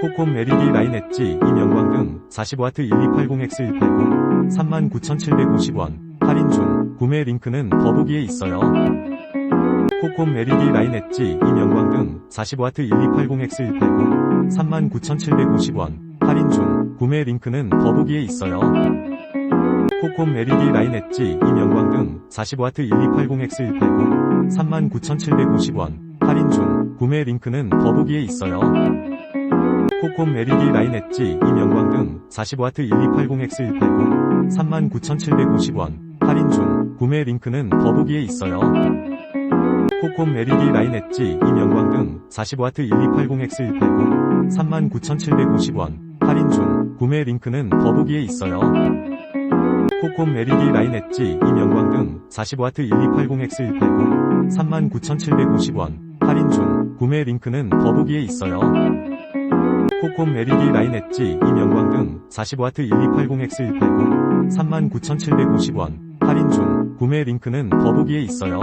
코콤 LED 라인 엣지 이명광 등 40W 1280X180 39,750원 할인 중 구매 링크는 더보기에 있어요. 코콤 LED 라인 엣지 이명광 등 40W 1280X180 39,750원 할인 중 구매 링크는 더보기에 있어요. 코콤 LED 라인 엣지 이명광 등 40W 1280X180 39,750원 할인 중 구매 링크는 더보기에 있어요. 코콤 LED 라인 엣지 이명광 등 40W 1280X180 39,750원 할인 중 구매 링크는 더보기에 있어요. 코콤 LED 라인 엣지 이명광 등 40W 1280X180 39,750원 할인 중 구매 링크는 더보기에 있어요. 코콤 LED 라인 엣지 이명광 등 40W 1280X180 39,750원 할인 중 구매 링크는 더보기에 있어요. 코콤 LED 라인 엣지 이명광 등 40W 1280X180 39,750원 할인 중 구매 링크는 더보기에 있어요.